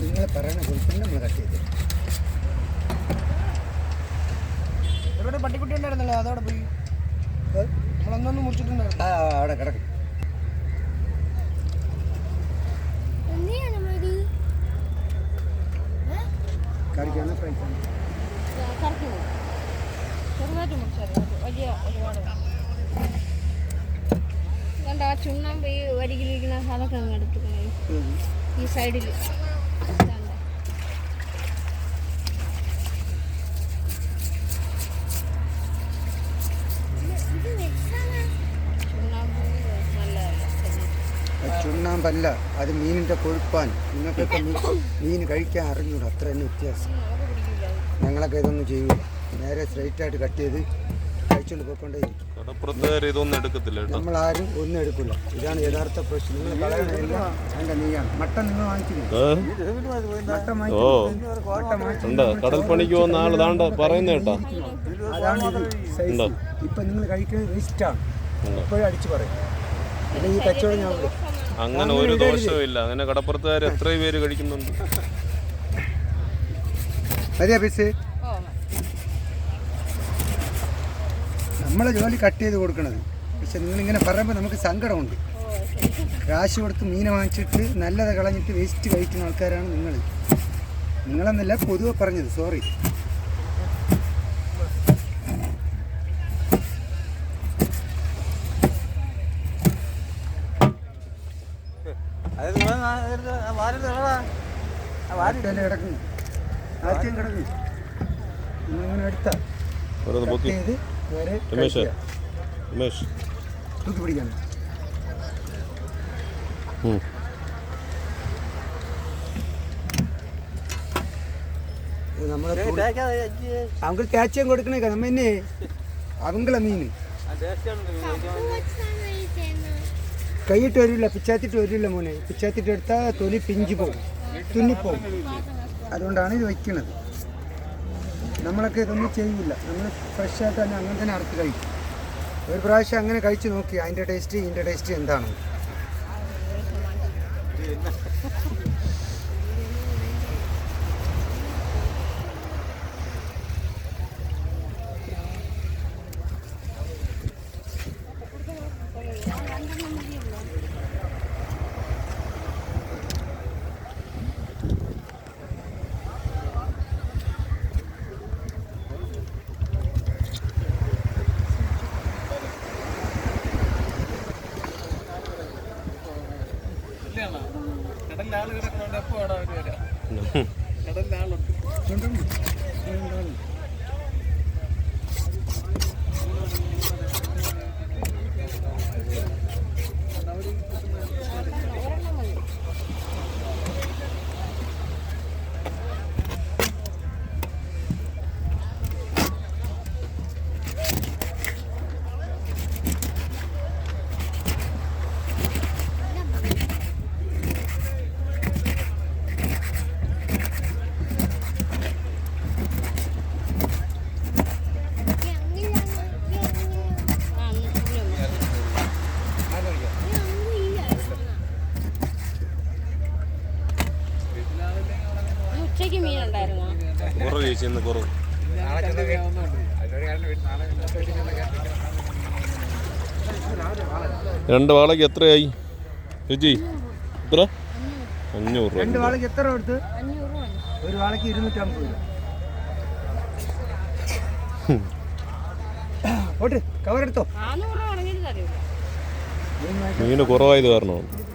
നിങ്ങൾ പറയണ കൊടുത്തിട്ട് നമ്മൾ കട്ട് ചെയ്ത് ഇവിടെ പട്ടിക്കുട്ടി ഉണ്ടായിരുന്നല്ലോ? അതവിടെ പോയി? നമ്മളൊന്നൊന്ന് മുറിച്ചിട്ടുണ്ടായിരുന്നു. ആ അവിടെ കിടക്കും. കറിക്കാണ് കറക്കി ചെറുതായിട്ട് മുറിച്ചാൽ മതി. വലിയ ഒരുപാട്. കണ്ട ആ ചുണ്ണാമ്പ് ഈ വരികിലിരിക്കുന്ന അതൊക്കെ അങ്ങ് എടുത്തു ഈ സൈഡിൽ ചുണ്ണാമ്പല്ല അത് മീനിന്റെ കൊഴുപ്പാൻ നിങ്ങൾക്കൊക്കെ മീൻ മീൻ കഴിക്കാൻ അറിഞ്ഞൂട അത്ര തന്നെ വ്യത്യാസം. ഞങ്ങളൊക്കെ ഇതൊന്നും ചെയ്യൂല. നേരെ സ്ട്രൈറ്റ് ആയിട്ട് കട്ട് ചെയ്ത് കഴിച്ചുകൊണ്ട് പോയിക്കൊണ്ടേ നമ്മളാരും ഒന്നും എടുക്കില്ല ഇതാണ് യഥാർത്ഥ പ്രശ്നം. നിങ്ങൾ കളയണമില്ല അതിന്റെ നീയാണ്? മട്ടൻ നിങ്ങൾ വാങ്ങിക്കുന്നു കടൽ പണിക്ക് പോകുന്ന ആൾ ദാണ്ട പറയുന്ന കേട്ടാ? അതാണ് ഇത്. സൈസ് ഉണ്ടോ? ഇപ്പം നിങ്ങൾ കഴിക്കുന്നത് വേസ്റ്റാണ് ഇപ്പോഴും അടിച്ചു പറയും. അല്ലെങ്കിൽ ഈ കച്ചവടം ഞാൻ വിടും. അങ്ങനെ ഒരു ദോഷവും ഇല്ല. അങ്ങനെ കടപ്പുറത്തുകാർ എത്രയും പേര് കഴിക്കുന്നുണ്ട്. നമ്മളെ ജോലി കട്ട് ചെയ്ത് കൊടുക്കണത്. പക്ഷെ നിങ്ങളിങ്ങനെ പറയുമ്പോൾ നമുക്ക് സങ്കടമുണ്ട്. കാശ് കൊടുത്ത് മീനെ വാങ്ങിച്ചിട്ട് നല്ലത് കളഞ്ഞിട്ട് വേസ്റ്റ് കഴിക്കുന്ന ആൾക്കാരാണ് നിങ്ങൾ നിങ്ങളെന്നല്ല പൊതുവെ പറഞ്ഞത്. സോറി വാറ്റല്ലേ കിടക്കുന്നു ആദ്യം നമ്മ നിങ്ങളിങ്ങനെ എടുത്താ കൈയിട്ട് വരില്ല പിച്ചാത്തിട്ട് വരില്ല മോനെ. പിച്ചാത്തിട്ട് എടുത്താൽ തൊലി പിഞ്ചു പോകും തുന്നിപ്പോകും അതുകൊണ്ടാണ് ഇത് വയ്ക്കുന്നത് നമ്മളൊക്കെ ഇതൊന്നും ചെയ്യില്ല. നമ്മൾ ഫ്രഷായിട്ട് തന്നെ അങ്ങനെ തന്നെ അറുത്ത് കഴിക്കും. ഒരു പ്രാവശ്യം അങ്ങനെ കഴിച്ച് നോക്കി അതിന്റെ ടേസ്റ്റ് ഇതിന്റെ ടേസ്റ്റ് എന്താണ് കടലിൽ കിടക്കുന്നുണ്ട് എപ്പോ അവിടെ അവർ വരാം. കടലിൽ. ആളുണ്ട് ഒന്ന്. മീൻ മീനുണ്ടായിരുന്നോ കുറവ് ചേച്ചി ഇന്ന് കുറവ്. രണ്ട് വാളയ്ക്ക് എത്രയായി? ചേച്ചി എത്ര? അഞ്ഞൂറ് രൂപ. രണ്ട് വാളയ്ക്ക് എത്ര കൊടുത്ത്? ഒരു വാളയ്ക്ക് ഇരുന്നൂറ്റമ്പത്. രൂപ കവറെടുത്തോ മീന് കുറവായത് കാരണമാണ്.